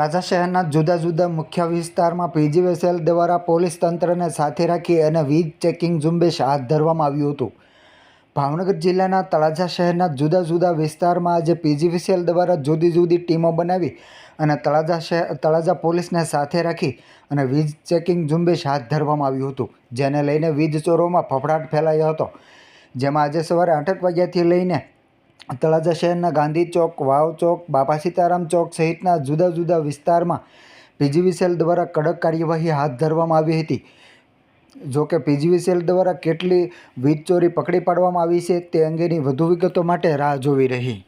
તળાજા શહેરના જુદા જુદા મુખ્ય વિસ્તારમાં પીજીવીસીએલ દ્વારા પોલીસ તંત્રને સાથે રાખી અને વીજ ચેકિંગ ઝુંબેશ હાથ ધરવામાં આવ્યું હતું. ભાવનગર જિલ્લાના તળાજા શહેરના જુદા જુદા વિસ્તારમાં આજે પીજીવીસીએલ દ્વારા જુદી જુદી ટીમો બનાવી અને તળાજા શહેર તળાજા પોલીસને સાથે રાખી અને વીજ ચેકિંગ ઝુંબેશ હાથ ધરવામાં આવ્યું હતું, જેને લઈને વીજ ચોરોમાં ફફડાટ ફેલાયો હતો. જેમાં આજે સવારે આઠ વાગ્યાથી લઈને તળાજા શહેરના ગાંધી ચોક, વાવ ચોક, બાપા સીતારામ ચોક સહિતના જુદા જુદા વિસ્તારમાં પીજીવીસીએલ દ્વારા કડક કાર્યવાહી હાથ ધરવામાં આવી હતી. જો કે પીજીવીસીએલ દ્વારા કેટલી વીજ ચોરી પકડી પાડવામાં આવી છે તે અંગેની વધુ વિગતો માટે રાહ જોવી રહી.